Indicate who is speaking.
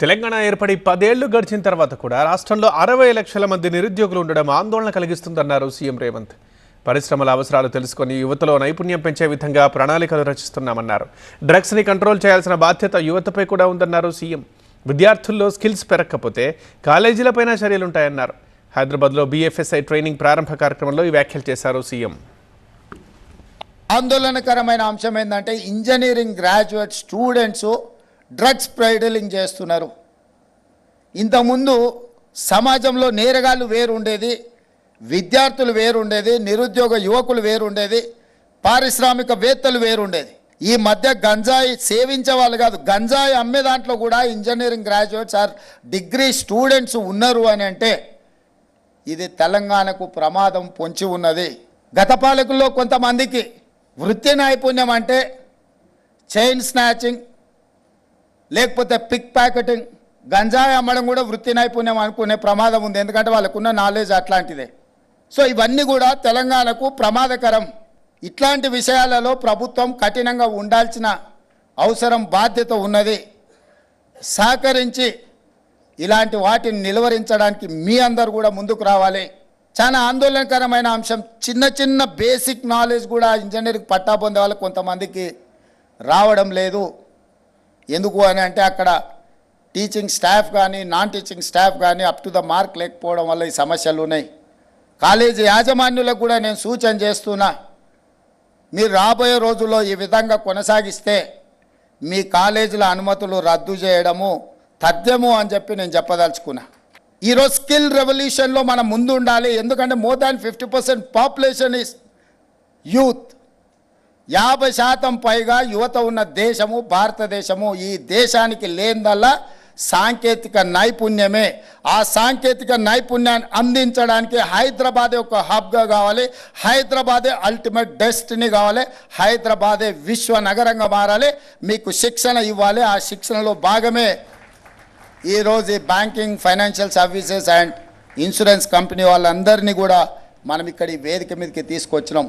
Speaker 1: తెలంగాణ ఏర్పడి పదేళ్ళు గడిచిన తర్వాత కూడా రాష్ట్రంలో అరవై లక్షల మంది నిరుద్యోగులు ఉండడం ఆందోళన కలిగిస్తుందన్నారు సీఎం రేవంత్. పరిశ్రమల అవసరాలు తెలుసుకొని యువతలో నైపుణ్యం పెంచే విధంగా ప్రణాళికలు రచిస్తున్నామన్నారు. డ్రగ్స్ని కంట్రోల్ చేయాల్సిన బాధ్యత యువతపై కూడా ఉందన్నారు సీఎం. విద్యార్థుల్లో స్కిల్స్ పెరగకపోతే కాలేజీలపైన చర్యలుంటాయన్నారు. హైదరాబాద్లో బీఎఫ్ఎస్ఐ ట్రైనింగ్ ప్రారంభ కార్యక్రమంలో ఈ వ్యాఖ్యలు చేశారు సీఎం.
Speaker 2: ఆందోళనకరమైన అంశం ఏంటంటే engineering graduate students drugs peddling చేస్తున్నారు. ఇంతకుముందు సమాజంలో నేరగాళ్ళు వేరు ఉండేది విద్యార్థులు వేరు ఉండేది నిరుద్యోగ యువకులు వేరుండేది పారిశ్రామికవేత్తలు వేరు ఉండేది ఈ మధ్య గంజాయి సేవించే వాళ్ళు కాదు గంజాయి అమ్మే దాంట్లో కూడా engineering graduates or degree students ఉన్నారు అని అంటే ఇది తెలంగాణకు ప్రమాదం పొంచి ఉన్నది. గత పాలకుల్లో కొంతమందికి వృత్తి నైపుణ్యం అంటే చైన్ స్నాచింగ్ లేకపోతే పిక్ ప్యాకెటింగ్ గంజాయి అమ్మడం కూడా వృత్తి నైపుణ్యం అనుకునే ప్రమాదం ఉంది. ఎందుకంటే వాళ్ళకున్న నాలెడ్జ్ అట్లాంటిదే. సో ఇవన్నీ కూడా తెలంగాణకు ప్రమాదకరం. ఇట్లాంటి విషయాలలో ప్రభుత్వం కఠినంగా ఉండాల్సిన అవసరం బాధ్యత ఉన్నది. సహకరించి ఇలాంటి వాటిని నిలువరించడానికి మీ అందరు కూడా ముందుకు రావాలి. చాలా ఆందోళనకరమైన అంశం. చిన్న చిన్న బేసిక్ నాలెడ్జ్ కూడా ఇంజనీరింగ్ పట్టా పొందే వాళ్ళకి కొంతమందికి రావడం లేదు. ఎందుకు అని అంటే అక్కడ టీచింగ్ స్టాఫ్ కానీ నాన్ టీచింగ్ స్టాఫ్ కానీ అప్ టు ద మార్క్ లేకపోవడం వల్ల ఈ సమస్యలు ఉన్నాయి. కాలేజీ యాజమాన్యులకు కూడా నేను సూచన చేస్తున్నా మీరు రాబోయే రోజుల్లో ఈ విధంగా కొనసాగిస్తే మీ కాలేజీల అనుమతులు రద్దు చేయడము తథ్యము అని చెప్పి నేను చెప్పదలుచుకున్నా. ఈరోజు స్కిల్ రెవల్యూషన్లో మనం ముందు ఉండాలి ఎందుకంటే more than fifty percent population is youth. యాభై శాతం పైగా యువత ఉన్న దేశము భారతదేశము ఈ దేశానికి లేనిదల్లా సాంకేతిక నైపుణ్యమే. ఆ సాంకేతిక నైపుణ్యాన్ని అందించడానికి హైదరాబాదే ఒక హబ్గా కావాలి. హైదరాబాదే అల్టిమేట్ డెస్టినీ కావాలి. హైదరాబాదే విశ్వ నగరంగా మారాలి. మీకు శిక్షణ ఇవ్వాలి. ఆ శిక్షణలో భాగమే ఈరోజు ఈ banking financial services and insurance company వాళ్ళందరినీ కూడా మనం ఇక్కడ ఈ వేదిక మీదకి తీసుకొచ్చినాం.